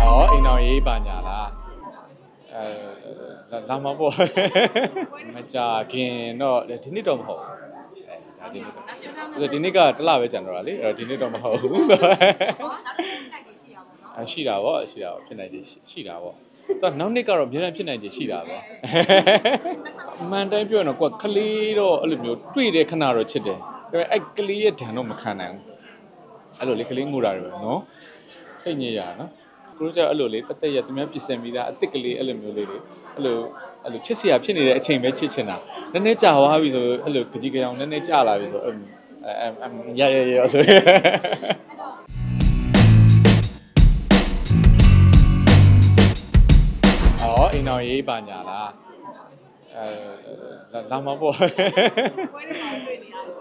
ဩအိမ်တော်ရေးပါညာလားအဲလာမပေါ့မကြခင်တော့ဒီနှစ်တော့မဟုတ်ဘူးအဲဒါဒီနှစ်တော့ဆိုဒီနှစ်ကတစ်လပဲကျန်တော့တာလေအဲ့တော့ဒီနှစ်တော့မဟုတ်ဘူးအရှိတာပေါ့ရှိတာပေါ့ဖြစ်နိုင်တယ်ရှိတာပေါ့တော့နောက်နှစ်ကတော့အများအားဖြစ်နိုင်တယ်ရှိတာပေါ့အမှန်တိုင်းပြောရင်တော့ကိုယ်ကလေးတော့အဲ့လိုမျိုးတွေ့တဲ့ခဏတော့ချစ်တယ်ဒါပေမဲ့အဲ့ကလေးရဲ့ဓာတ်တော့မခံနိုင်ဘူးအဲ့လိုလေကလေးငိုတာတွေပဲနော်စိတ်ညစ်ရတာနော်ကို တို့ကျတော့အဲ့လိုလေတက်တက်ရသူများပြင်ဆင်ပြီးသားအစ်စ်ကလေးအဲ့လိုမျိုးလေးတွေအဲ့လိုအဲ့လိုချစ်စရာဖြစ်နေတဲ့အချိန်ပဲချစ်ချင်တာနည်းနည်းကြာသွားပြီဆိုအဲ့လိုကြကြီးကြောင်နည်းနည်းကြာလာပြီဆိုအဲ့အဲအဲရရရရဆိုအော်အိမ်တော်ရေးပါညာလားအဲလာမပေါ့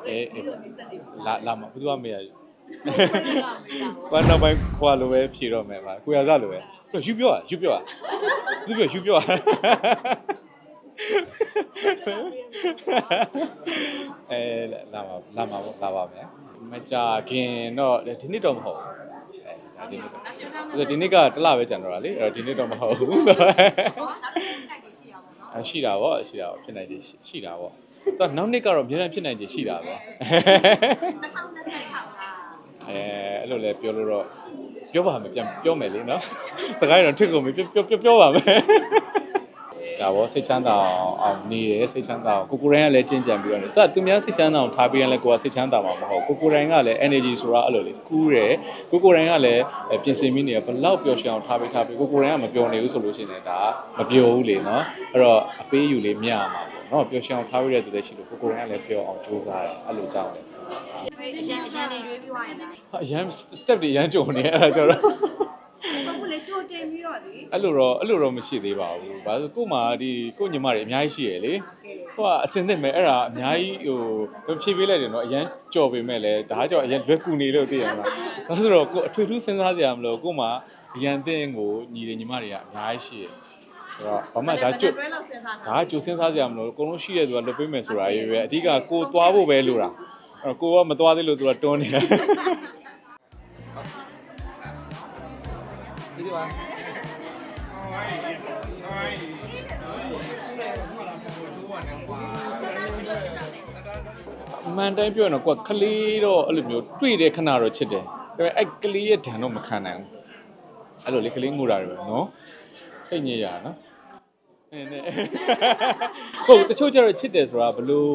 အေးအေးလာလာမဘူးသူကမေးရ ဘာနောက်ပိုင်းခွာလို့ပဲဖြေတော့မယ်ပါကိုရစားလို့ပဲတော့ယူပြောอ่ะယူပြောอ่ะသူပြောယူပြောอ่ะအဲလာမလာမပေါ့လာပါမယ်မကြခင်တော့ဒီနှစ်တော့မဟုတ်ဘူးအဲဒါဒီနှစ်တော့ဆိုဒီနှစ်ကတစ်လပဲကျန်တော့တာလေအဲ့တော့ဒီနှစ်တော့မဟုတ်ဘူးအရှိတာပေါ့ရှိတာပေါ့ဖြစ်နိုင်တယ်ရှိတာပေါ့တော့နောက်နှစ်ကတော့အများအားဖြစ်နိုင်တယ်ရှိတာပေါ့ အဲအဲ့လိုလဲပြောလို့တော့ပြောပါမယ်ပြန်ပြောမယ်လေနော်စကားရတော့ထစ်ကုန်ပြီပြောပြောပြောပါမယ်ဒါပေါ့စိတ်ချမ်းသာအောင်အောင်နေရစိတ်ချမ်းသာအောင်ကိုကိုရိုင်းကလည်းကျင့်ကြံပြီးတော့နေသူကသူများစိတ်ချမ်းသာအောင်ထားပြီးရင်လည်းကိုကစိတ်ချမ်းသာမှာမဟုတ်ကိုကိုရိုင်းကလည်း energy ဆိုတာအဲ့လိုလေကူးတယ်ကိုကိုရိုင်းကလည်းပြင်ဆင်ပြီးနေရဘလောက်ပျော်ရွှင်အောင်ထားပြီးထားပြီးကိုကိုရိုင်းကမပျော်နေဘူးဆိုလို့ရှိရင်လည်းဒါမပျော်ဘူးလေနော်အဲ့တော့အပေးယူလေးမြရမှာပေါ့နော်ပျော်ရွှင်အောင်ထားပြီးတဲ့သူတွေရှိလို့ကိုကိုရိုင်းကလည်းပျော်အောင်ကြိုးစားတယ်အဲ့လိုကြောင်းတယ် အရန်အရန်နေရွေးပြီးသွားရင်လားအရန် step တွေအရန်ကြုံနေအဲ့ဒါကျတော့ဘာလို့လဲကြိုတင်ပြီးတော့လေအဲ့လိုတော့အဲ့လိုတော့မရှိသေးပါဘူး။ဘာလို့ကို့မှာဒီကို့ညီမတွေအများကြီးရှိရလေ။ဟိုကအစင်သစ်မဲ့အဲ့ဒါအများကြီးဟိုဖြည့်ပေးလိုက်တယ်နော်အရန်ကြော်ပေမဲ့လည်းဒါကြောင့်အရန်လွယ်ကူနေလို့သိရမှာ။ဒါဆိုတော့ကို့အထွေထူးစဉ်းစားစရာမလိုကို့မှာအရန်သင်းကိုညီတွေညီမတွေကအများကြီးရှိရ။ဆိုတော့ဘာမှဒါကျွတ်တွဲလောက်စဉ်းစားတာဒါကကြိုစဉ်းစားစရာမလိုအကုန်လုံးရှိတဲ့သူကလွတ်ပေးမယ်ဆိုတာရေးပဲအဓိကကိုသွားဖို့ပဲလိုတာ။ အဲ့တော့ကိုကမသွားသေးလို့သူကတွန်းနေတာ။ဒီဒီပါအမှန်တိုင်းပြောရင်တော့ကိုယ်ကလေးတော့အဲ့လိုမျိုးတွေ့တဲ့ခဏတော့ချစ်တယ်ဒါပေမဲ့အဲ့ကလေးရဲ့ဓာတ်တော့မခံနိုင်ဘူးအဲ့လိုလေကလေးငိုတာတွေပဲနော်စိတ်ညစ်ရတာနော်အဲနဲ့ဟုတ်တချို့ကျတော့ချစ်တယ်ဆိုတာဘလို့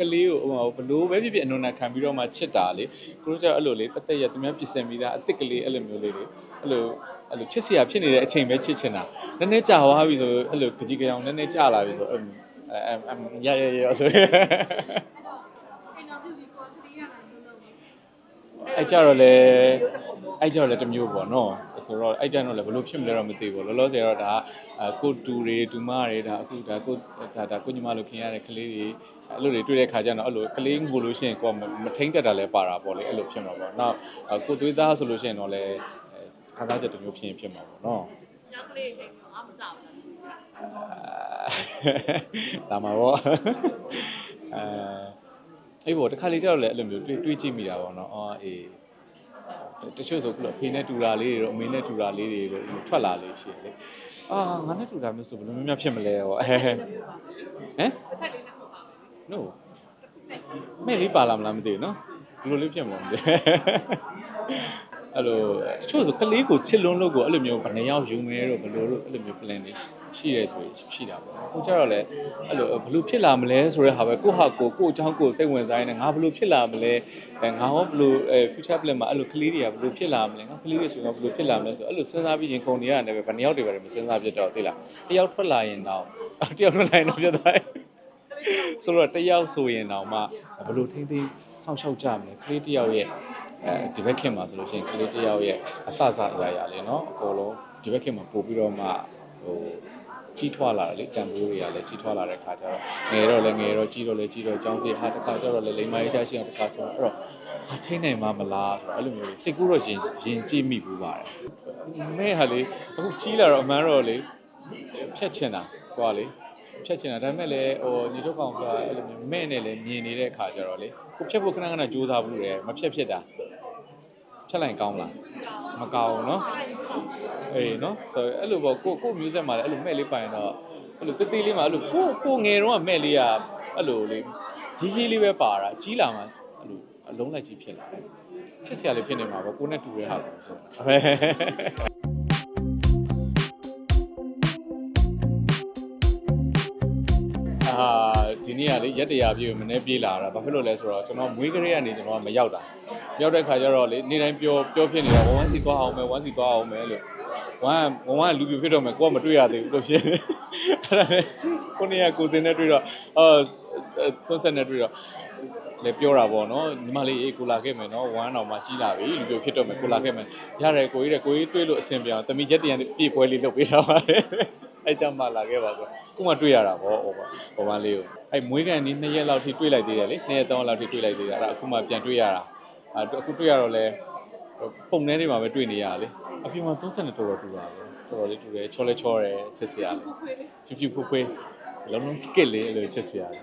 ကလေးကိုဟိုဘလို့ပဲဖြစ်ဖြစ်အနုနာခံပြီးတော့မှချစ်တာလေကိုတို့ကျတော့အဲ့လိုလေတက်တက်ရသူများပြင်ဆင်ပြီးသားအစ်စ်ကလေးအဲ့လိုမျိုးလေးတွေအဲ့လိုအဲ့လိုချစ်စရာဖြစ်နေတဲ့အချိန်ပဲချစ်ချင်တာနည်းနည်းကြာသွားပြီဆိုအဲ့လိုကြကြီးကြောင်နည်းနည်းကြာလာပြီဆိုအဲ့အဲအဲရရရဆိုအဲ့ကြတော့လေအဲ့ကြတော့လေတစ်မျိုးပေါ့နော်ဆိုတော့အဲ့ကြတော့လေဘလို့ဖြစ်မလဲတော့မသိဘူးလောလောဆယ်တော့ဒါကိုတူတွေတူမတွေဒါအခုဒါကိုဒါဒါကိုညီမလို့ခင်ရတဲ့ကလေးတွေ အဲ့လိုတွေတွေ့တဲ့ခါကျတော့အဲ့လိုကလေးငိုလို့ရှိရင်ကိုမထိန်တက်တာလဲပါတာပေါ့လေအဲ့လိုဖြစ်မှာပေါ့နောက်ကိုသွေးသားဆိုလို့ရှိရင်တော့လေခန်းသားချက်တစ်မျိုးဖြစ်ရင်ဖြစ်မှာပေါ့နော်ညကလေးဟိတ်အမကြောက်ဘူးဒါမှာပေါ့အဲအဲ့ဘောတစ်ခါလေကျတော့လေအဲ့လိုမျိုးတွေးတွေးကြည့်မိတာပေါ့နော်အော်အေးတချို့ဆိုခုလိုအဖေနဲ့တူတာလေးတွေတော့အမေနဲ့တူတာလေးတွေတော့ထွက်လာလေးရှိတယ်လေအာငါနဲ့တူတာမျိုးဆိုဘယ်လိုမျိုးများဖြစ်မလဲပေါ့အဲဟမ် no မဲ့လေးပါလာမလားမသိဘူးနော်ဘယ်လိုလေးဖြစ်မလဲမသိအဲ့လိုတချို့ဆိုကလေးကိုချစ်လွန်းလို့ကိုအဲ့လိုမျိုးဘယ်နှယောက်ယူမဲတော့ဘယ်လိုလို့အဲ့လိုမျိုး plan တွေရှိတဲ့သူရှိတာပေါ့ကိုကြတော့လေအဲ့လိုဘယ်လိုဖြစ်လာမလဲဆိုတဲ့ဟာပဲကိုဟာကိုကိုအချောင်းကိုစိတ်ဝင်စားနေငါဘယ်လိုဖြစ်လာမလဲအဲငါဟောဘယ်လိုအဲ future plan မှာအဲ့လိုကလေးတွေကဘယ်လိုဖြစ်လာမလဲငါကလေးတွေဆိုတော့ဘယ်လိုဖြစ်လာမလဲဆိုအဲ့လိုစဉ်းစားပြီးရင်ခုန်နေရတယ်ပဲဘယ်နှယောက်တွေပဲမစဉ်းစားဖြစ်တော့သိလားတယောက်ထွက်လာရင်တော့တယောက်ထွက်လာရင်တော့ဖြစ်သွားတယ် ဆိုတော့တယောက်ဆိုရင်တော့မှဘယ်လိုထိမ့်သိမ်းစောင့်ရှောက်ကြမလဲကလေးတယောက်ရဲ့အဲဒီဘက်ခင်မှာဆိုလို့ရှိရင်ကလေးတယောက်ရဲ့အဆအဆအရာရာလေးเนาะအကုန်လုံးဒီဘက်ခင်မှာပို့ပြီးတော့မှဟိုကြီးထွားလာတယ်လေတံပိုးတွေကလည်းကြီးထွားလာတဲ့ခါကျတော့ငယ်တော့လည်းငယ်တော့ကြီးတော့လည်းကြီးတော့ចောင်းစီဟာတစ်ခါကျတော့လည်းလိမ္မာရေးချရှိအောင်တစ်ခါဆိုတော့အဲ့တော့ဟာထိနိုင်မှာမလားဆိုတော့အဲ့လိုမျိုးလေးစိတ်ကူးတော့ရင်ရင်ကြည့်မိဘူးပါတယ်မဲဟာလေအခုကြီးလာတော့အမှန်တော့လေဖြတ်ချင်တာကွာလေ ဖြတ်ချင်တာဒါပေမဲ့လည်းဟိုညီတို့ကောင်ဆိုတာအဲ့လိုမျိုးမဲ့နဲ့လည်းမြင်နေတဲ့အခါကျတော့လေကိုဖြတ်ဖို့ခဏခဏကြိုးစားဘူးလေမဖြတ်ဖြစ်တာဖြတ်လိုက်ကောင်းလားမကောင်းဘူးเนาะ အေးနော်ဆိုတော့အဲ့လိုပေါ့ကိုကို music မှာလည်းအဲ့လိုမဲ့လေးပိုင်တော့အဲ့လိုတတိလေးမှာအဲ့လိုကိုကိုငယ်တော့ကမဲ့လေးကအဲ့လိုလေးရေးရေးလေးပဲပါတာကြီးလာမှအဲ့လိုအလုံးလိုက်ကြီးဖြစ်လာတယ်ချစ်စရာလေးဖြစ်နေမှာပေါ့ကိုနဲ့တူတဲ့ဟာဆိုလို့ရှိရ အာဒီနေ့ကလေရက်တရာပြည့်မနေ့ပြေးလာတာဘာဖြစ်လို့လဲဆိုတော့ကျွန်တော်မွေးကလေးကနေကျွန်တော်ကမရောက်တာရောက်တဲ့ခါကျတော့လေနေ့တိုင်းပြောပြောဖြစ်နေတာဝမ်းစီသွားအောင်မယ်ဝမ်းစီသွားအောင်မယ်လို့ဝမ်းဝမ်းကလူပြဖြစ်တော့မယ်ကိုကမတွေ့ရသေးဘူးလို့ဖြစ်နေအဲ့ဒါနဲ့ကိုနေကကိုစင်နဲ့တွေ့တော့အာသွန်းဆက်နဲ့တွေ့တော့လေပြောတာပေါ့နော်ညီမလေးအေးကိုလာခဲ့မယ်နော်ဝမ်းတော်မှကြီးလာပြီလူပြဖြစ်တော့မယ်ကိုလာခဲ့မယ်ရတယ်ကိုကြီးတဲ့ကိုကြီးတွေ့လို့အဆင်ပြေအောင်တမီရက်တရံပြည့်ပွဲလေးလုပ်ပေးထားပါတယ် အဲ့ကြမှာလာခဲ့ပါဆိုကိုမှတွေ့ရတာပေါ့ဟောပါဟောပါလေးကိုအဲ့မွေးကန်ဒီနှစ်ရက်လောက်ထိတွေ့လိုက်သေးတယ်လေနှစ်ရက်သုံးရက်လောက်ထိတွေ့လိုက်သေးတယ်အဲ့ဒါအခုမှပြန်တွေ့ရတာအဲ့အခုတွေ့ရတော့လေပုံထဲတွေမှာပဲတွေ့နေရတာလေအပြင်မှာ30နဲ့တော်တော်တူတာပဲတော်တော်လေးတူတယ်ချောလဲချောတယ်ချစ်စရာလေဖြူဖြူဖွေးဖွေးလုံးလုံးကစ်လေးအဲ့လိုချစ်စရာလေ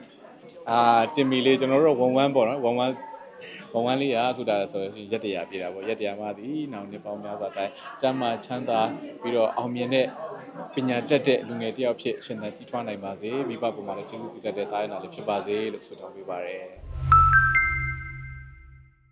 အာတင်မီလေးကျွန်တော်တို့11ပေါ့နော်11 11လေးကအခုဒါဆိုရင်ရက်တရာပြတာပေါ့ရက်တရာမှသည်နောက်နှစ်ပေါင်းများစွာတိုင်းကျမ်းမာချမ်းသာပြီးတော့အောင်မြင်တဲ့ ပညာတတ်တဲ့လူငယ်တစ်ယောက်ဖြစ်ရှင်သန်ကြီးထွားနိုင်ပါစေမိဘပုံမှာလည်းကျေးဇူးပြုတတ်တဲ့တာယာနာလေးဖြစ်ပါစေလို့ဆုတောင်းပေးပါရစေ